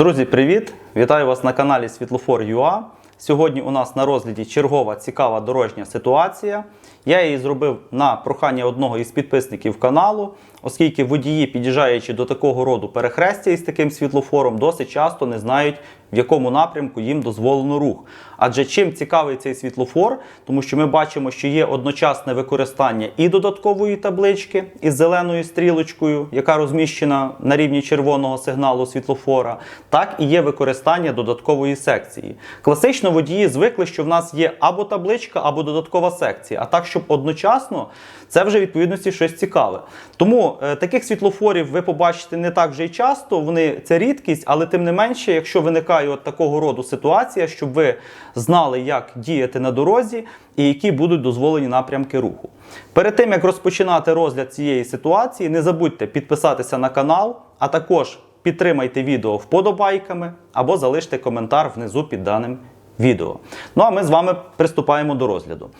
Друзі, привіт! Вітаю вас на каналі Світлофор.ua. Сьогодні у нас на розгляді чергова цікава дорожня ситуація. Я її зробив на прохання одного із підписників каналу, оскільки водії, під'їжджаючи до такого роду перехрестя із таким світлофором, досить часто не знають, в якому напрямку їм дозволено рух. Адже чим цікавий цей світлофор, тому що ми бачимо, що є одночасне використання і додаткової таблички із зеленою стрілочкою, яка розміщена на рівні червоного сигналу світлофора, так і є використання додаткової секції. Класично водії звикли, що в нас є або табличка, або додаткова секція. А так, щоб одночасно, це вже відповідності щось цікаве. Тому е, таких світлофорів ви побачите не так вже й часто. Вони це рідкість, але тим не менше, якщо виникає от такого роду ситуація, щоб ви знали, як діяти на дорозі і які будуть дозволені напрямки руху. Перед тим як розпочинати розгляд цієї ситуації, не забудьте підписатися на канал, а також підтримайте відео вподобайками або залиште коментар внизу під даним відео. Ну а ми з вами приступаємо до розгляду.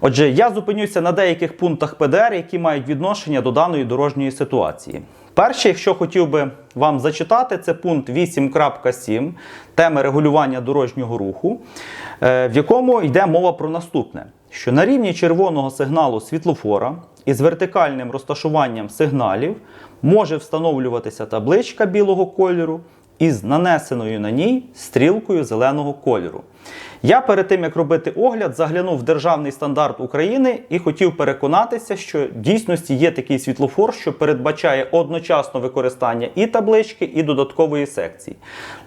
Отже, я зупинюся на деяких пунктах ПДР, які мають відношення до даної дорожньої ситуації. Перше, якщо хотів би вам зачитати, це пункт 8.7 теми регулювання дорожнього руху, е, в якому йде мова про наступне: що на рівні червоного сигналу світлофора із вертикальним розташуванням сигналів може встановлюватися табличка білого кольору із нанесеною на ній стрілкою зеленого кольору. Я перед тим як робити огляд, заглянув в державний стандарт України і хотів переконатися, що в дійсності є такий світлофор, що передбачає одночасно використання і таблички, і додаткової секції.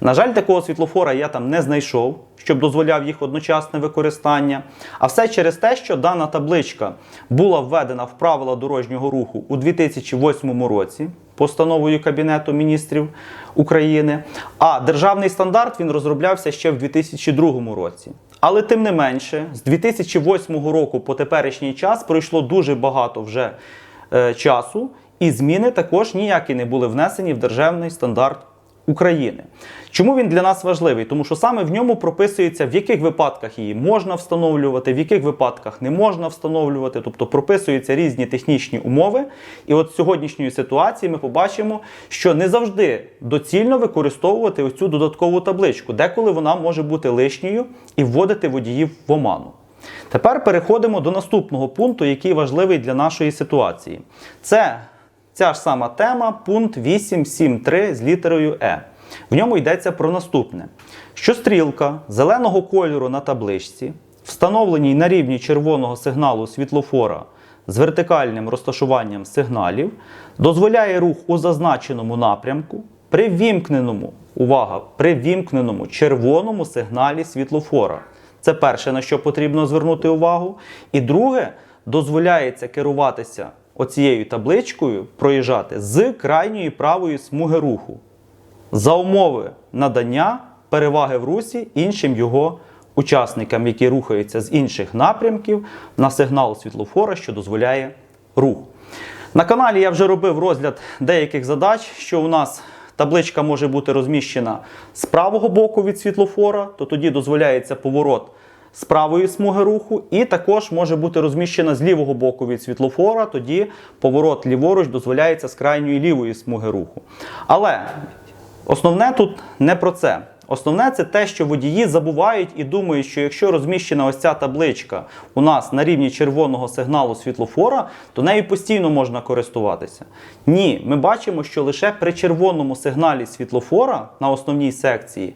На жаль, такого світлофора я там не знайшов, щоб дозволяв їх одночасне використання. А все через те, що дана табличка була введена в правила дорожнього руху у 2008 році постановою Кабінету міністрів України. А державний стандарт він розроблявся ще в 2002 році. Але тим не менше, з 2008 року по теперішній час пройшло дуже багато вже е, часу, і зміни також ніякі не були внесені в державний стандарт України. Чому він для нас важливий? Тому що саме в ньому прописується, в яких випадках її можна встановлювати, в яких випадках не можна встановлювати, тобто прописуються різні технічні умови. І от з сьогоднішньої ситуації ми побачимо, що не завжди доцільно використовувати оцю додаткову табличку, деколи вона може бути лишньою і вводити водіїв в оману. Тепер переходимо до наступного пункту, який важливий для нашої ситуації. Це ця ж сама тема, пункт 8.7.3 з літерою Е. В ньому йдеться про наступне: що стрілка зеленого кольору на табличці, встановленій на рівні червоного сигналу світлофора з вертикальним розташуванням сигналів, дозволяє рух у зазначеному напрямку при вімкненому, увага, при вімкненому червоному сигналі світлофора. Це перше, на що потрібно звернути увагу. І друге, дозволяється керуватися оцією табличкою, проїжджати з крайньої правої смуги руху за умови надання переваги в русі іншим його учасникам, які рухаються з інших напрямків на сигнал світлофора, що дозволяє рух. На каналі я вже робив розгляд деяких задач, що у нас табличка може бути розміщена з правого боку від світлофора, то тоді дозволяється поворот з правої смуги руху, і також може бути розміщена з лівого боку від світлофора, тоді поворот ліворуч дозволяється з крайньої лівої смуги руху. Але Основне тут не про це. Основне це те, що водії забувають і думають, що якщо розміщена ось ця табличка у нас на рівні червоного сигналу світлофора, то нею постійно можна користуватися. Ні, ми бачимо, що лише при червоному сигналі світлофора на основній секції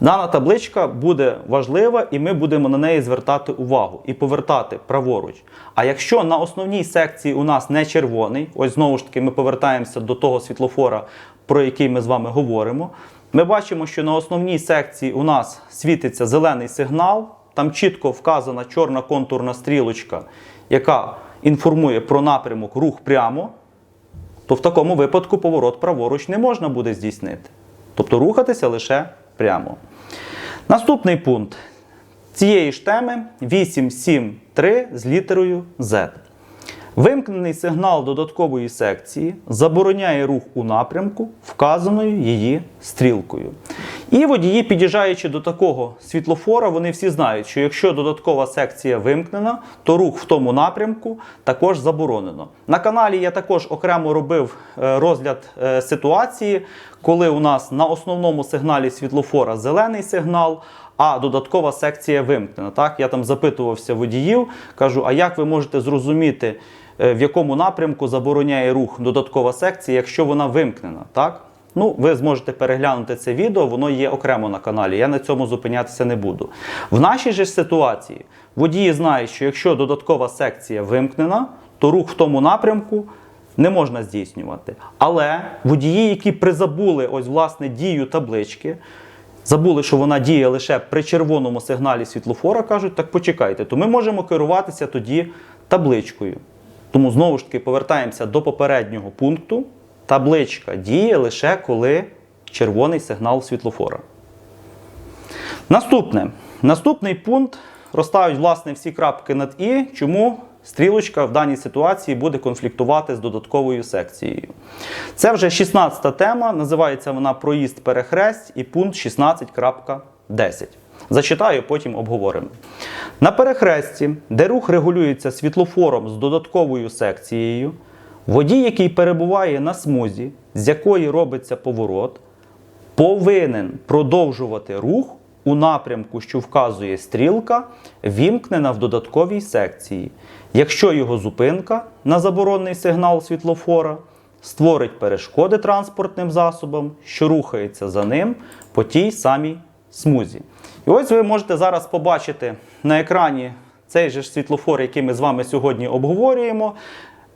дана табличка буде важлива, і ми будемо на неї звертати увагу і повертати праворуч. А якщо на основній секції у нас не червоний, ось знову ж таки ми повертаємося до того світлофора, про який ми з вами говоримо. Ми бачимо, що на основній секції у нас світиться зелений сигнал, там чітко вказана чорна контурна стрілочка, яка інформує про напрямок рух прямо, то в такому випадку поворот праворуч не можна буде здійснити. Тобто рухатися лише прямо. Наступний пункт цієї ж теми 8.7.3 з літерою Z. Вимкнений сигнал додаткової секції забороняє рух у напрямку, вказаною її стрілкою. І водії, під'їжджаючи до такого світлофора, вони всі знають, що якщо додаткова секція вимкнена, то рух в тому напрямку також заборонено. На каналі я також окремо робив е, розгляд е, ситуації, коли у нас на основному сигналі світлофора зелений сигнал. А додаткова секція вимкнена. Так, я там запитувався водіїв, кажу: а як ви можете зрозуміти, е, в якому напрямку забороняє рух додаткова секція, якщо вона вимкнена? Так? Ну, ви зможете переглянути це відео, воно є окремо на каналі. Я на цьому зупинятися не буду. В нашій же ситуації водії знають, що якщо додаткова секція вимкнена, то рух в тому напрямку не можна здійснювати. Але водії, які призабули ось власне дію таблички, забули, що вона діє лише при червоному сигналі світлофора, кажуть, так почекайте, то ми можемо керуватися тоді табличкою. Тому знову ж таки повертаємося до попереднього пункту. Табличка діє лише коли червоний сигнал світлофора. Наступне. Наступний пункт розставить власне всі крапки над І, чому стрілочка в даній ситуації буде конфліктувати з додатковою секцією. Це вже 16 тема, називається вона Проїзд перехресть і пункт 16.10. Зачитаю, потім обговоримо. На перехресті, де рух регулюється світлофором з додатковою секцією, водій, який перебуває на смузі, з якої робиться поворот, повинен продовжувати рух у напрямку, що вказує стрілка, вімкнена в додатковій секції, якщо його зупинка на заборонний сигнал світлофора створить перешкоди транспортним засобам, що рухається за ним по тій самій смузі. І ось ви можете зараз побачити на екрані цей же світлофор, який ми з вами сьогодні обговорюємо.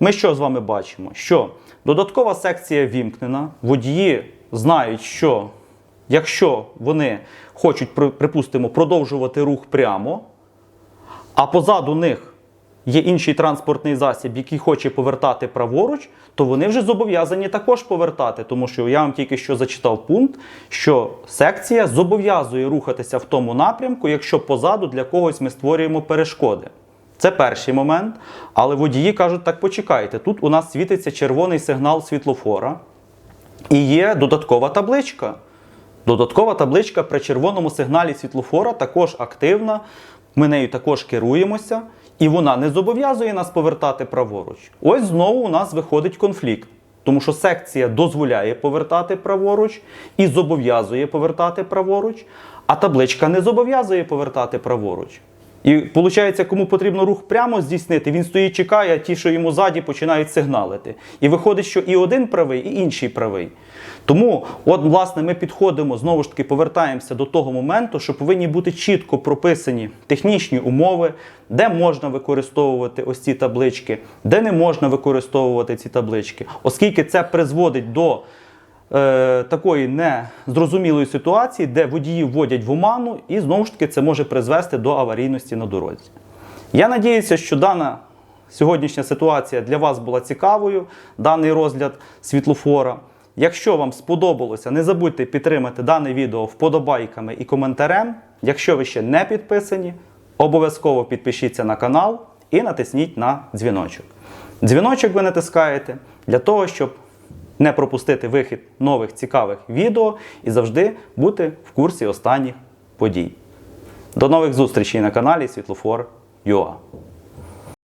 Ми що з вами бачимо? Що додаткова секція вімкнена, водії знають, що якщо вони хочуть, припустимо, продовжувати рух прямо, а позаду них є інший транспортний засіб, який хоче повертати праворуч, то вони вже зобов'язані також повертати, тому що я вам тільки що зачитав пункт, що секція зобов'язує рухатися в тому напрямку, якщо позаду для когось ми створюємо перешкоди. Це перший момент. Але водії кажуть, так почекайте, тут у нас світиться червоний сигнал світлофора і є додаткова табличка. Додаткова табличка при червоному сигналі світлофора також активна. Ми нею також керуємося, і вона не зобов'язує нас повертати праворуч. Ось знову у нас виходить конфлікт. Тому що секція дозволяє повертати праворуч і зобов'язує повертати праворуч, а табличка не зобов'язує повертати праворуч. І виходить, кому потрібно рух прямо здійснити, він стоїть, чекає, а ті, що йому ззаді, починають сигналити. І виходить, що і один правий, і інший правий. Тому, от, власне, ми підходимо, знову ж таки, повертаємося до того моменту, що повинні бути чітко прописані технічні умови, де можна використовувати ось ці таблички, де не можна використовувати ці таблички, оскільки це призводить до е, такої незрозумілої ситуації, де водії вводять в оману, і знову ж таки це може призвести до аварійності на дорозі. Я надіюся, що дана сьогоднішня ситуація для вас була цікавою, даний розгляд світлофора. Якщо вам сподобалося, не забудьте підтримати дане відео вподобайками і коментарем. Якщо ви ще не підписані, обов'язково підпишіться на канал і натисніть на дзвіночок. Дзвіночок ви натискаєте для того, щоб не пропустити вихід нових цікавих відео і завжди бути в курсі останніх подій. До нових зустрічей на каналі Світлофор.ua